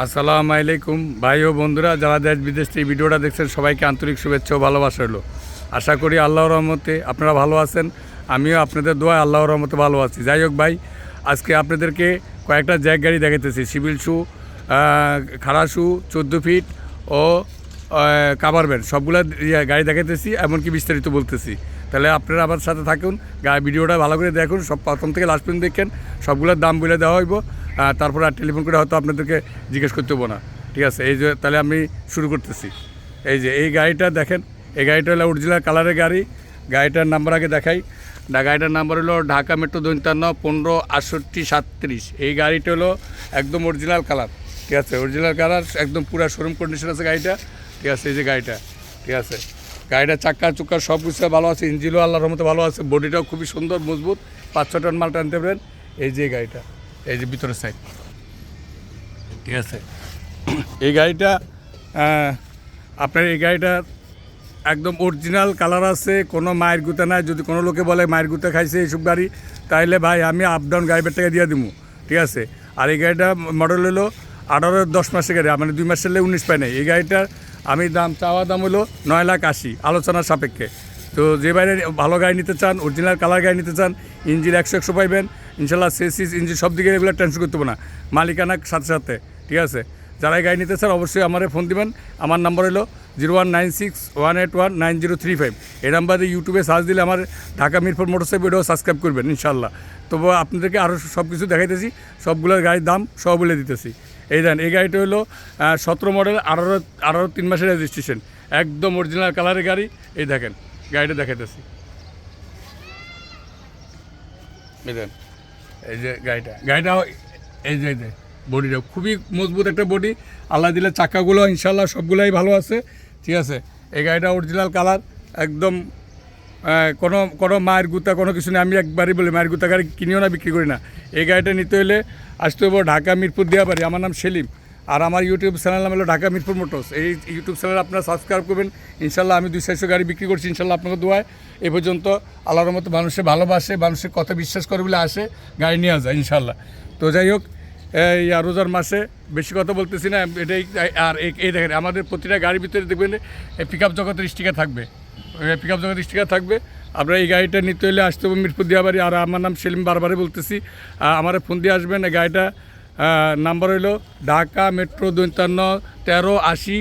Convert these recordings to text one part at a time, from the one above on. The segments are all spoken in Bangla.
আসসালামু আলাইকুম। ভাই ও বন্ধুরা, যারা দেশ বিদেশ থেকে ভিডিওটা দেখছেন, সবাইকে আন্তরিক শুভেচ্ছা ও ভালোবাসা হলো। আশা করি আল্লাহ রহমতে আপনারা ভালো আছেন। আমিও আপনাদের দোয়া আল্লাহর রহমতে ভালো আছি। যাই হোক ভাই, আজকে আপনাদেরকে কয়েকটা জ্যাক গাড়ি দেখাতেছি সিভিল শু খাড়া শু, চোদ্দ ফিট ও কাভার ব্যান্ড। সবগুলো গাড়ি দেখাতেছি এমনকি বিস্তারিত বলতেছি। তাহলে আপনারা আমার সাথে থাকুন ভিডিওটা ভালো করে দেখুন। সব প্রথম থেকে লাস্ট পর্যন্ত দেখেন। সবগুলোর দাম বলে দেওয়া হইব। তারপর আর টেলিফোন করে হয়তো আপনাদেরকে জিজ্ঞেস করতে হব না। ঠিক আছে? এই যে তাহলে আমি শুরু করতেছি। এই যে, এই গাড়িটা দেখেন, এই গাড়িটা হলো অরিজিনাল কালারের গাড়ি। গাড়িটার নাম্বার আগে দেখাই। গাড়িটার নাম্বার হলো ঢাকা মেট্রো দৈন্তান্ন পনেরো আটষট্টি সাতত্রিশ। এই গাড়িটা হলো একদম অরিজিনাল কালার ঠিক আছে? অরিজিনাল কালার একদম পুরো শোরুম কন্ডিশন আছে গাড়িটা। ঠিক আছে? এই যে গাড়িটা। ঠিক আছে? গাড়িটা চাক্কা চুক্কা সব কিছু ভালো আছে। ইঞ্জিনও আল্লাহর মতো ভালো আছে। বডিটাও খুবই সুন্দর, মজবুত। পাঁচ ছ টন মাল টানতে পারেন। এই যে গাড়িটা। এই যে ভিতরের সাইড ঠিক আছে। এই গাড়িটা আপনার এই গাড়িটা একদম অরিজিনাল কালার আছে কোনো মায়ের গুতা নাই। যদি কোনো লোকে বলে মায়ের গুতা খাইছে এইসব গাড়ি তাইলে ভাই আমি আপ ডাউন গাড়ির টাকা দিয়ে দিব ঠিক আছে? আর এই গাড়িটা মডেল হলো আঠারো দশ মাসের গাড়ি। মানে দুই মাসের লেগে উনিশ পায় নাই। এই গাড়িটার আমি দাম চাওয়া দাম হলো নয় লাখ আশি আলোচনার সাপেক্ষে। তো যে বাইরে ভালো গাড়ি নিতে চান অরিজিনাল কালার গাড়ি নিতে চান ইঞ্জিন একশো একশো পাইবেন। ইনশাল্লাহ সেসিস ইঞ্জিন সব দিকে এগুলো টেনশন করতে হবে না। মালিকানার সাথে সাথে, ঠিক আছে? যারা এই গাড়ি নিতে চান, অবশ্যই আমারে ফোন দিবেন। আমার নাম্বার হলো zero one nine six one eight one nine zero three five এই নাম্বারে ইউটিউবে সার্চ দিলে আমার Dhaka Mirpur motorcycle video subscribe করবেন, ইনশাল্লাহ। তবু আপনাদেরকে আরও সব কিছু দেখাইতেছি, সবগুলোর গাড়ির দাম সব বলে দিতেছি। এই দেন, এই গাড়িটা হলো সতেরো মডেল আঠারো আঠারো তিন মাসের রেজিস্ট্রেশন একদম অরিজিনাল কালারের গাড়ি। এই দেখেন, গাড়িটা দেখাইতেছি। এই দেন। এই যে গাড়িটা। গাড়িটা এই যে বডিটা। খুবই মজবুত একটা বডি। আল্লাহ দিলে চাকাগুলো ইনশাল্লাহ সবগুলোই ভালো আছে। ঠিক আছে? এই গাড়িটা অরিজিনাল কালার একদম কোনো কোনো মায়ের গুতা, কোনো কিছু নেই। আমি একবারই বলি, মায়ের গুতা গাড়ি কিনিও না, বিক্রি করি না। এই গাড়িটা নিতে হলে আসতে হবে ঢাকা, মিরপুর দিয়া পারি আমার নাম সেলিম। আর আমার ইউটিউব চ্যানেল নাম হলো ঢাকা মিরপুর মোটরস। এই ইউটিউব চ্যানেল আপনারা সাবস্ক্রাইব করবেন। ইনশাল্লাহ আমি দুই চারশো গাড়ি বিক্রি করছি, ইনশাল্লাহ আপনাকে দোয়ায়। এ পর্যন্ত আল্লাহর মতো মানুষের ভালোবাসে, মানুষের কথা বিশ্বাস করে বলে আসে, গাড়ি নিয়ে যায়, ইনশাল্লাহ। তো যাই হোক, এই রোজার মাসে বেশি কথা বলতেছি না, এটাই, আর এই- দেখেন, আমাদের প্রতিটা গাড়ির ভিতরে দেখবেন পিক আপ জগতের স্টিকার থাকবে। পিক আপ জগতের স্টিকার থাকবে। আপনারা এই গাড়িটা নিতে হলে আসতে হবে মিরপুর দিয়া বাড়ি আর আমার নাম সেলিম বারবারই বলতেছি। আমার ফোন দিয়ে আসবেন, এই গাড়িটা নাম্বার হইল ঢাকা মেট্রো দৈতান্ন তেরো, আশি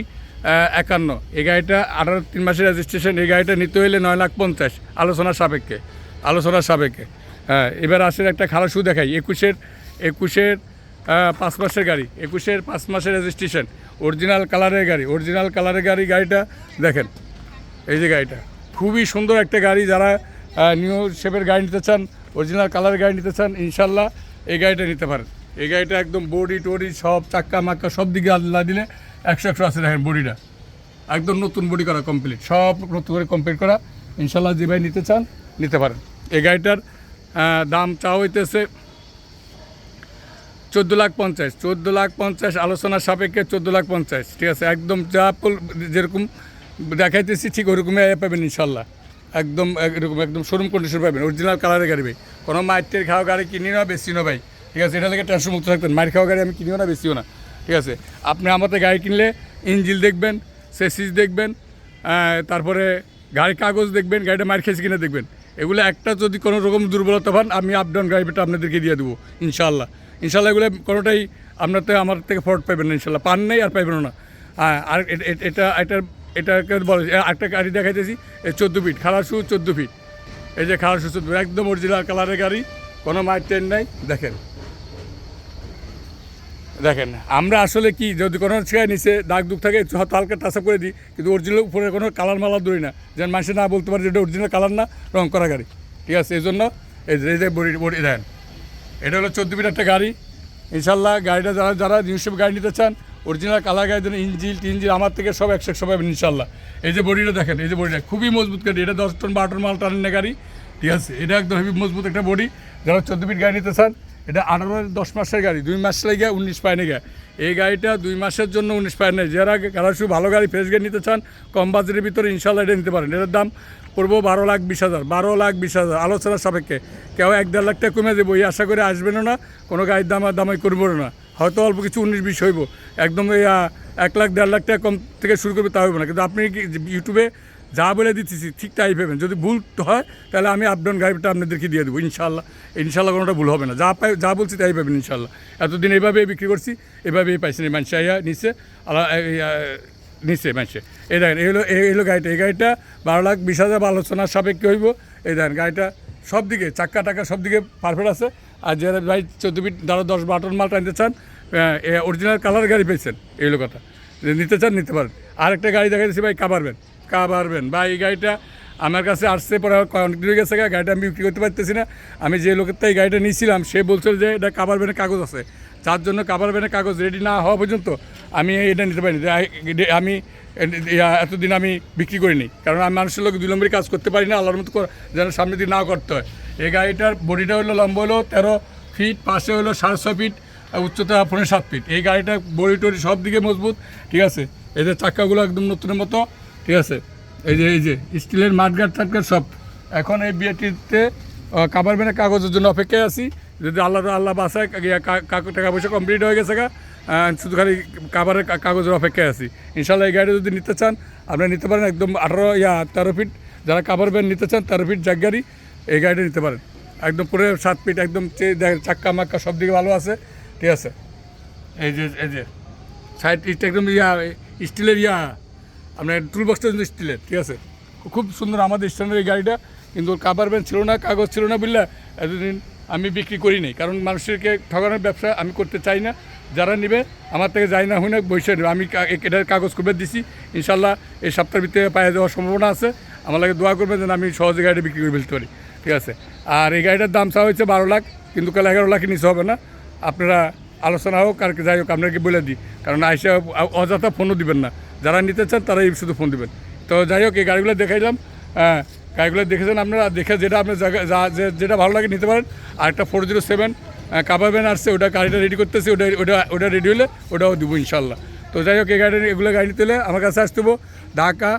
একান্ন। এই গাড়িটা আঠারো, তিন মাসের রেজিস্ট্রেশন এই গাড়িটা নিতে হইলে নয় লাখ পঞ্চাশ। আলোচনার সাপেক্ষে আলোচনার সাপেক্ষে। হ্যাঁ এবার আসেন একটা খারাপ শু দেখাই। একুশের একুশের পাঁচ মাসের গাড়ি, একুশের পাঁচ মাসের রেজিস্ট্রেশন অরিজিনাল কালারের গাড়ি অরিজিনাল কালারের গাড়ি, গাড়িটা দেখেন। এই যে গাড়িটা, খুবই সুন্দর একটা গাড়ি। যারা নিউ শেপের গাড়ি নিতে চান অরিজিনাল কালারের গাড়ি নিতে চান, ইনশাল্লাহ এই গাড়িটা নিতে পারেন। এই গাড়িটা একদম বডি টডি সব চাক্কা মাক্কা সব দিকে আল্লাহ দিলে একশো একশো আছে দেখেন বডিটা। একদম নতুন বডি করা কমপ্লিট সব নতুন করে কমপ্লিট করা। ইনশাল্লাহ যে ভাই নিতে চান, নিতে পারেন। এই গাড়িটার দাম চা হইতেছে চোদ্দ লাখ পঞ্চাশ। চোদ্দ লাখ পঞ্চাশ আলোচনার সাপেক্ষে চোদ্দ লাখ পঞ্চাশ। ঠিক আছে, একদম যা যেরকম দেখাইতেছি ঠিক ওরকমই পাবেন ইনশাল্লাহ একদম এরকম একদম শোরুম কন্ডিশন পাবেন। অরিজিনাল কালারের গাড়ি ভাই। কোনো মাইটের খাওয়া গাড়ি কিনি না বেশি না ভাই। ঠিক আছে, এটা থেকে টেনশন মুক্ত থাকতেন মায়ের খাওয়া গাড়ি আমি কিনিও না বেশিও না। ঠিক আছে, আপনি আমাদের গাড়ি কিনলে ইঞ্জিল দেখবেন, সেসিস দেখবেন তারপরে গাড়ির কাগজ দেখবেন, গাড়িটা মার খেয়েছে কিনে দেখবেন। এগুলো একটা যদি কোনো রকম দুর্বলতা পান, আমি আপ ডাউন গাড়িটা আপনাদেরকে দিয়ে দেবো ইনশাল্লাহ ইনশাল্লাহ এগুলো কোনোটাই আপনার থেকে আমার থেকে ফল্ট পাবেন না ইনশাল্লাহ পান নেই, আর পাইবেন না। আর এটা এটার এটাকে বলে একটা গাড়ি দেখাইতেছি চোদ্দ ফিট শু চোদ্দ ফিট এই যে শু চোদ্দ একদম অরিজিনাল কালারের গাড়ি, কোনো মাইট ট্রেন নাই, দেখেন। দেখেন, আমরা আসলে কি, যদি কোনো ছেড়ে নিচে দাগ দুগ থাকে হয়তো হালকা টাচা করে দিই, কিন্তু অরিজিনাল উপরে কোনো কালার মালা ধরি না। যেন মানুষে না বলতে পারে যে এটা অরিজিনাল কালার না, রং করা গাড়ি। ঠিক আছে, এই জন্য এই যে বডি বডি দেখেন, এটা হলো চোদ্দ ফিট একটা গাড়ি। ইনশাল্লাহ গাড়িটা যারা যারা নিউসেপ গাড়ি নিতে চান অরিজিনাল কালার গাড়ি যেন ইঞ্জিল টিঞ্জিল আমার থেকে সব একশো একশো পাবেন ইনশাল্লাহ এই যে বডিটা দেখেন, এই যে বডিটা খুবই মজবুত গাড়ি, এটা দশ টন বারো টন মাল টানেন গাড়ি। ঠিক আছে, এটা একদম হেবি মজবুত একটা বডি। যারা চোদ্দ ফিট গাড়ি নিতে চান এটা আঠারো, দশ মাসের গাড়ি, দুই মাস লেগে উনিশ পায় না এই গাড়িটা দুই মাসের জন্য উনিশ পায় যারা যারা শুধু ভালো গাড়ি ফ্রেশ গাড়ি নিতে চান, কম বাজারের ভিতরে ইনশাল্লাহ এটা নিতে পারেন। এটার দাম পড়ব বারো লাখ বিশ হাজার, বারো লাখ বিশ হাজার আলোচনার সাপেক্ষে। কেউ এক দেড় লাখ কমে দেবো, এই আশা করে আসবেনও না, কোনো গাড়ির দাম আর দামাই করব না। হয়তো অল্প কিছু উনিশ বিশ হইব। একদম এক লাখ, দেড় লাখ টাকা কম থেকে শুরু করবে তা হইব না। কিন্তু আপনি ইউটিউবে যা বলে দিতেছি, ঠিক তাই পাবেন যদি ভুল হয়, তাহলে আমি আপডাউন গাড়িটা আপনাদেরকে দিয়ে দেবো ইনশাল্লাহ ইনশাল্লাহ কোনোটা ভুল হবে না। যা পাই যা বলছি তাই পাবেন ইনশাল্লাহ এতদিন এইভাবেই বিক্রি করছি এভাবেই পাইছেন এই মানুষ আইয়া নিচে, আলা নিচে মানুষে এই দেখেন, এই হলো এই হলো গাড়িটা এই গাড়িটা বারো লাখ বিশ হাজার আলোচনার সাপেক্ষে হইব। এই দেখেন গাড়িটা সব দিকে চাক্কা টাকা সব দিকে পারফেক্ট আছে। আর যারা ভাই চোদ্দ ফিট ধরো দশ বারো টন মাল টানতে চান অরিজিনাল কালার গাড়ি পেয়েছেন এই হলো কথা। নিতে চান, নিতে পারেন। আরেকটা গাড়ি দেখা যাচ্ছে ভাই কাবারবেন কাবারবেন বা এই গাড়িটা আমার কাছে আসছে পরে অনেক হয়ে গেছে গাড়িটা আমি বিক্রি করতে পারতেছি না। আমি যে লোকের তাই গাড়িটা নিয়েছিলাম, সে বলছিল যে এটা কাবার ব্যানের কাগজ আছে। যার জন্য কাবার ব্যানের কাগজ রেডি না হওয়া পর্যন্ত আমি এটা নিতে পারিনি। আমি এতদিন আমি বিক্রি করিনি। কারণ আমি মানুষের লোক দুই নম্বরই কাজ করতে পারি না, আল্লাহর মতো যেন সামনে দিয়ে না করতে হয়। এই গাড়িটার বডিটা হলো লম্বা হলো তেরো ফিট পাশে হলো সাড়ে ছয় ফিট উচ্চতা পনেরো সাত ফিট এই গাড়িটা বডি টডি সব দিকে মজবুত, ঠিক আছে? এদের চাকাগুলো একদম নতুনের মতো। ঠিক আছে? এই যে এই যে, স্টিলের মাঠগাট টাটগাট সব। এখন এই বিয়েটিতে কাবার বেনে কাগজের জন্য অপেক্ষায় আছি। যদি আল্লাহ আল্লাহ বাসায় টাকা পয়সা কমপ্লিট হয়ে গেছে গা শুধু খালি কাবারের কাগজের অপেক্ষায় আছি। ইনশাল্লাহ এই গাড়ি যদি নিতে চান আপনারা নিতে পারেন একদম আঠারো, ইয়া, তেরো ফিট যারা কাবার ব্যান নিতে চান, তেরো ফিট জাগ গাড়ি, এই গাড়িটা নিতে পারেন। একদম পুরো সাত ফিট একদম চাক্কা, মাক্কা সব দিকে ভালো আছে। ঠিক আছে? এই যে এই যে সাইড একদম ইয়া, স্টিলের ইয়া আপনার টুল বক্সটা কিন্তু স্টিলের ঠিক আছে? খুব সুন্দর আমাদের স্ট্যান্ডার্ড এই গাড়িটা, কিন্তু কাবার ব্যান ছিল না, কাগজ ছিল না বললে এতদিন আমি বিক্রি করি নাই। কারণ মানুষকে ঠকানোর ব্যবসা আমি করতে চাই না। যারা নেবে, আমার থেকে যাই না হই না, বসে নেবে। আমি এটার কাগজ করে দিছি। ইনশাল্লাহ এই সপ্তাহের ভিতরে পায়ে যাওয়ার সম্ভাবনা আছে। আমার লাগে দোয়া করবেন যেন আমি সহজে গাড়িটা বিক্রি করে ফেলতে পারি। ঠিক আছে? আর এই গাড়িটার দাম চাওয়া হয়েছে বারো লাখ, কিন্তু কাল এগারো লাখে নিচে হবে না। আপনারা আলোচনা হোক আর যাই হোক, আপনাকে বলে দিই। কারণ আইসা অযথা ফোনও দিবেন না। যারা নিতে চান, তারাই শুধু ফোন দিবেন। তো যাই হোক, এই গাড়িগুলো দেখাইলাম। হ্যাঁ গাড়িগুলো দেখেছেন আপনারা? দেখে যেটা আপনার জায়গা যেটা ভালো লাগে নিতে পারেন। আর একটা four zero seven cover van আসছে ওটা গাড়িটা রেডি করতেছে, ওটা ওটা ওটা রেডি হলে ওটাও দেবো ইনশাল্লাহ তো যাই হোক, এই গাড়ি এগুলো গাড়ি নিতে হলে আমার কাছে আসতে ঢাকা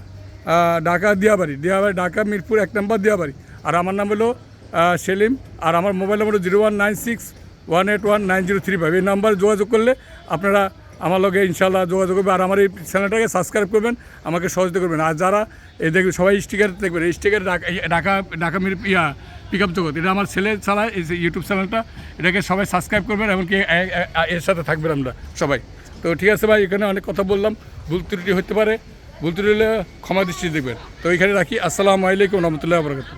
ঢাকা দিয়াবাড়ি। দিয়াবাড়ি, ঢাকা, মিরপুর, এক নম্বর দিয়াবাড়ি। আর আমার নাম হলো সেলিম। আর আমার mobile number zero one nine six one eight one nine zero three five. এই নাম্বারে যোগাযোগ করলে আপনারা আমার লগে ইনশাল্লাহ যোগাযোগ করবে আর আমার এই চ্যানেলটাকে সাবস্ক্রাইব করবেন, আমাকে সহযোগিতা করবেন। আর যারা এই দেখবেন সবাই স্টিকার দেখবেন। এই স্টিকার ঢাকা ঢাকা মির, ইয়া পিক আপ জগৎ। এটা আমার ছেলে চালায় এই যে ইউটিউব চ্যানেলটা এটাকে সবাই সাবস্ক্রাইব করবেন এমনকি এর সাথে থাকবেন আমরা সবাই। তো ঠিক আছে ভাই, এখানে অনেক কথা বললাম। ভুল ত্রুটি হতে পারে। ভুল ত্রুটি হলে ক্ষমা দৃষ্টি দেখবেন। তো এখানে রাখি। আসসালামু আলাইকুম রহমতুল্লাহ বরকাত